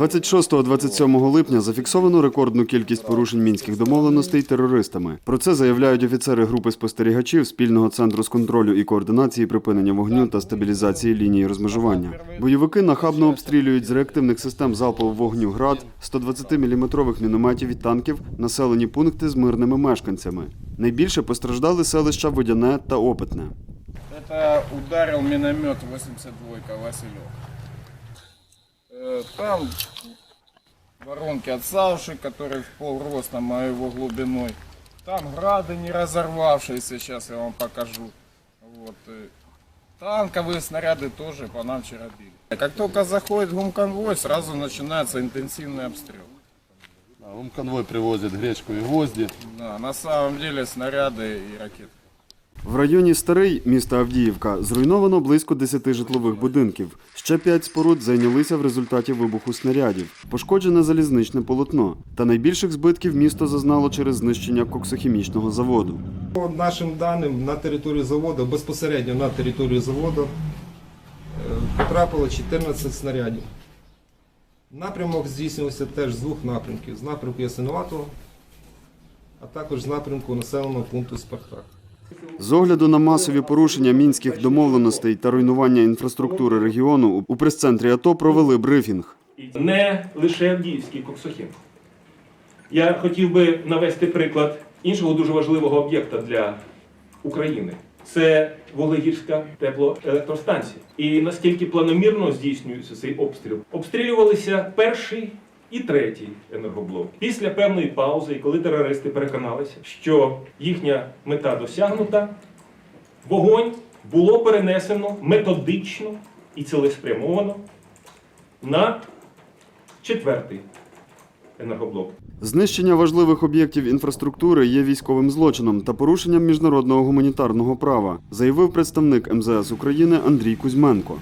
26-27 липня зафіксовано рекордну кількість порушень мінських домовленостей терористами. Про це заявляють офіцери групи спостерігачів спільного центру з контролю і координації припинення вогню та стабілізації лінії розмежування. Бойовики нахабно обстрілюють з реактивних систем залпового вогню град 120-мм мінометів і танків населені пункти з мирними мешканцями. Найбільше постраждали селища Водяне та Опитне. Это ударил миномет 82-ка Василек. Э, Там воронки отсавшие, которые в пол роста моего глубиной. Там грады не разорвавшиеся, сейчас я вам покажу. Вот. э, Танковые снаряды тоже по нам вчера били. Как только заходит гумконвой, сразу начинается интенсивный обстрел. А, Он конвой привозит гречку и гвозди. Да, на самом деле снаряды и ракеты. В районі Старий міста Авдіївка зруйновано близько 10 житлових будинків. Ще п'ять споруд зайнялися в результаті вибуху снарядів. Пошкоджене залізничне полотно. Та найбільших збитків місто зазнало через знищення коксохімічного заводу. По нашим даним, на територію заводу, безпосередньо на територію заводу, е, потрапило 14 снарядів. Напрямок здійснювався теж з двох напрямків: з напрямку Ясинуватого, а також з напрямку населеного пункту Спартак. З огляду на масові порушення мінських домовленостей та руйнування інфраструктури регіону у прес-центрі АТО провели брифінг. не лише Авдіївський коксохім. Я хотів би навести приклад іншого дуже важливого об'єкта для України. Це Вуглегірська теплоелектростанція. І наскільки планомірно здійснюється цей обстріл? Обстрілювалися перший і третій енергоблок. Після певної паузи, коли терористи переконалися, що їхня мета досягнута, вогонь було перенесено методично і цілеспрямовано на четвертий енергоблок. Знищення важливих об'єктів інфраструктури є військовим злочином та порушенням міжнародного гуманітарного права, заявив представник МЗС України Андрій Кузьменко.